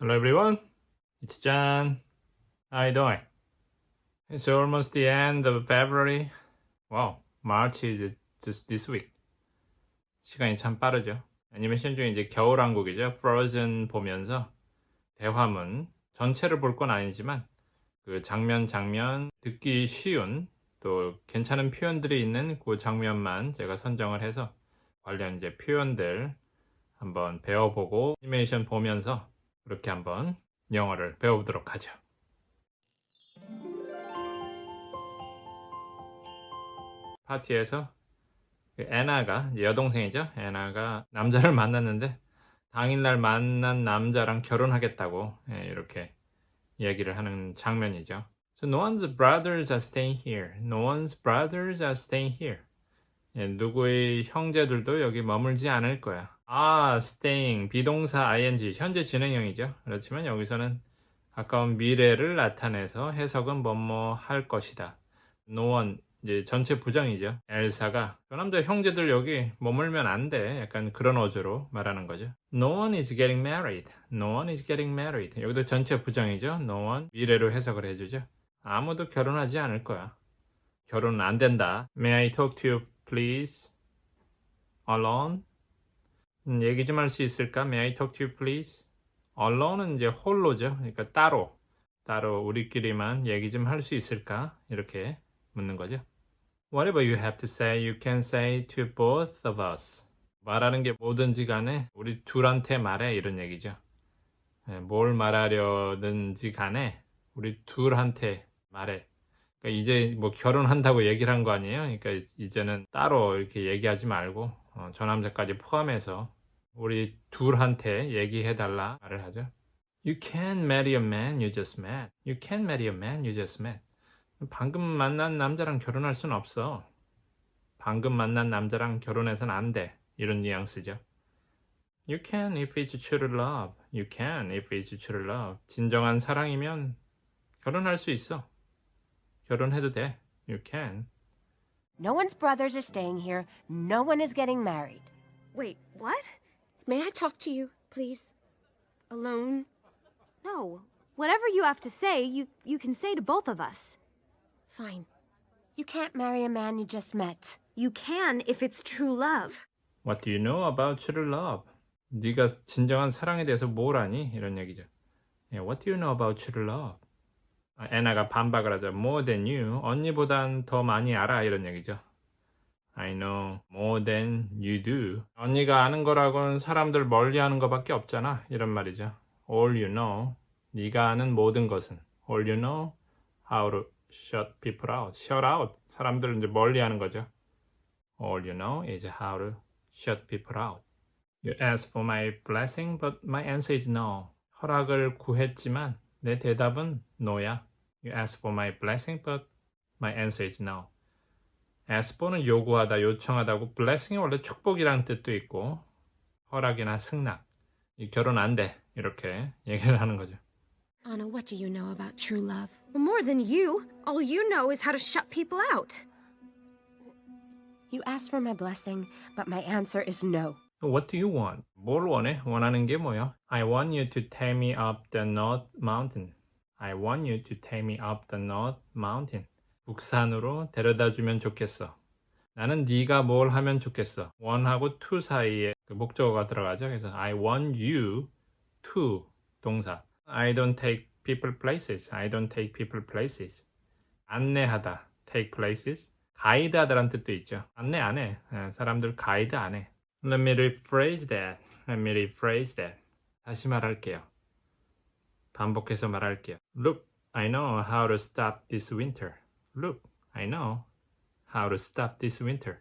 Hello everyone, it's John. How you doing? It's almost the end of February. Wow, March is just this week. 시간이 참 빠르죠. 애니메이션 중에 이제 겨울왕국이죠. Frozen 보면서 대화문 전체를 볼 건 아니지만 그 장면 장면 듣기 쉬운 또 괜찮은 표현들이 있는 그 장면만 제가 선정을 해서 관련 이제 표현들 한번 배워보고 애니메이션 보면서 그렇게 한번 영어를 배워보도록 하죠. 파티에서 그 애나가 여동생이죠. 애나가 남자를 만났는데 당일날 만난 남자랑 결혼하겠다고 예, 이렇게 얘기를 하는 장면이죠. So no one's brothers are staying here. No one's brothers are staying here. 예, 누구의 형제들도 여기 머물지 않을 거야. 아, staying 비동사 ing 현재 진행형이죠. 그렇지만 여기서는 가까운 미래를 나타내서 해석은 뭐뭐 할 것이다. One 이제 전체 부정이죠. 엘사가 저 남자 형제들 여기 머물면 안 돼. 약간 그런 어조로 말하는 거죠. No one is getting married. No one is getting married. 여기도 전체 부정이죠. No one 미래로 해석을 해주죠. 아무도 결혼하지 않을 거야. 결혼은 안 된다. May I talk to you, please? Alone? 음, 얘기 좀 할 수 있을까? May I talk to you, please? Alone은 이제 홀로죠. 그러니까 따로. 따로 우리끼리만 얘기 좀 할 수 있을까? 이렇게 묻는 거죠. Whatever you have to say, you can say to both of us. 말하는 게 뭐든지 간에 우리 둘한테 말해 이런 얘기죠. 예, 뭘 말하려든지 간에 우리 둘한테 말해. 그러니까 이제 뭐 결혼한다고 얘기를 한 거 아니에요? 그러니까 이제는 따로 이렇게 얘기하지 말고 어, 저 남자까지 포함해서 우리 둘한테 얘기해 달라 말을 하죠. You can't marry a man you just met. You can't marry a man you just met. 방금 만난 남자랑 결혼할 순 없어. 방금 만난 남자랑 결혼해선 안 돼. 이런 뉘앙스죠. You can if it's true love. You can if it's true love. 진정한 사랑이면 결혼할 수 있어. 결혼해도 돼. You can. No one's brothers are staying here. No one is getting married. Wait, what? May I talk to you, please? Alone? No. Whatever you have to say, you, you can say to both of us. Fine. You can't marry a man you just met. You can if it's true love. What do you know about true love? 네가 진정한 사랑에 대해서 뭘 아니? 이런 얘기죠. 예, What do you know about true love? 아, 애나가 반박을 하죠. More than you. 언니보단 더 많이 알아. 이런 얘기죠. I know more than you do. 언니가 아는 거라고는 사람들 멀리 하는 거밖에 없잖아. 이런 말이죠. All you know. 네가 아는 모든 것은. All you know how to shut people out. Shut out. 사람들을 이제 멀리 하는 거죠. All you know is how to shut people out. You asked for my blessing, but my answer is no. 허락을 구했지만 내 대답은 no야. You asked for my blessing, but my answer is no. For는 요구하다, 요청하다고 blessing이 원래 축복이라는 뜻도 있고 허락이나 승낙, 이 결혼 안 돼. 이렇게 얘기를 하는 거죠. Anna, what do you know about true love? More than you. All you know is how to shut people out. You asked for my blessing, but my answer is no. What do you want? 뭘 원해? 원하는 게 뭐야? I want you to take me up the North Mountain. I want you to take me up the North Mountain. 북산으로 데려다 주면 좋겠어. 나는 네가 뭘 하면 좋겠어. one하고 to 사이에 그 목적어가 들어가죠. 그래서 I want you to 동사. I don't take people places. I don't take people places. 안내하다. take places. 가이드하다라는 뜻도 있죠. 안내 안 해. 예, 사람들 가이드 안 해. Let me rephrase that. Let me rephrase that. 다시 말할게요. 반복해서 말할게요. Look, I know how to stop this winter. Look, I know how to stop this winter.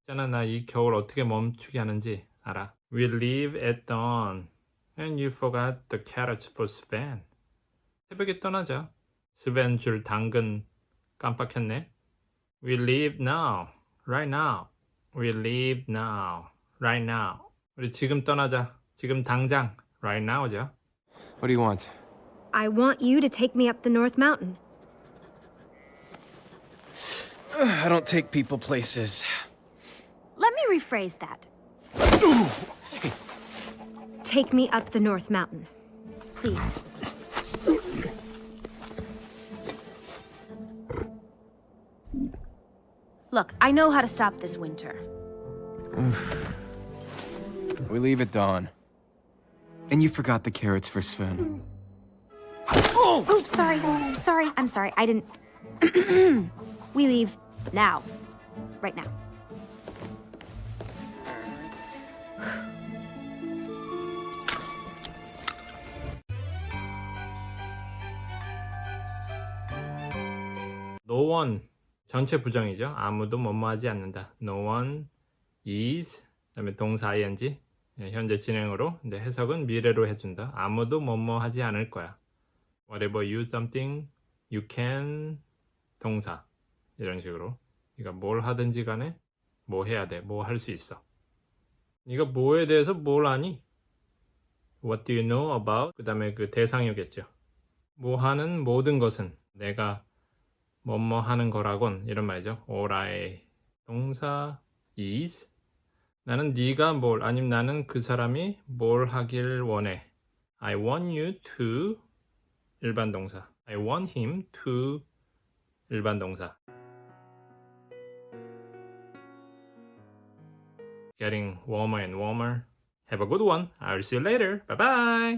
있잖아, 나 이 겨울 어떻게 멈추게 하는지 알아. We leave at dawn. And you forgot the carrots for Sven. 새벽에 떠나자. 스벤 줄 당근 깜빡했네. We leave now. Right now. We leave now. Right now. 우리 지금 떠나자. 지금 당장. Right now죠. What do you want? I want you to take me up the North Mountain. I don't take people places. Let me rephrase that. Take me up the North Mountain. please. Look, I know how to stop this winter. We leave at dawn. And you forgot the carrots for Sven. Oh, Oops, sorry. Sorry. I'm sorry. I didn't. we leave now. Right now. No one 전체 부정이죠. 아무도 뭐뭐 하지 않는다. No one is 그다음에 동사 ing 예, 현재 진행으로 근데 해석은 미래로 해준다. 아무도 뭐뭐 하지 않을 거야. Whatever you something you can 동사 이런 식으로 네가 뭘 하든지 간에 뭐 해야 돼. 뭐 할 수 있어. 네가 뭐에 대해서 뭘 아니? What do you know about? 그 다음에 그 대상이겠죠. 뭐 하는 모든 것은 내가 뭐뭐 하는 거라곤 이런 말이죠. All I 동사 is 나는 네가 뭘 아니면 나는 그 사람이 뭘 하길 원해. I want you to 일반 동사. I want him to 일반 동사. Getting warmer and warmer. Have a good one. I'll see you later. Bye bye.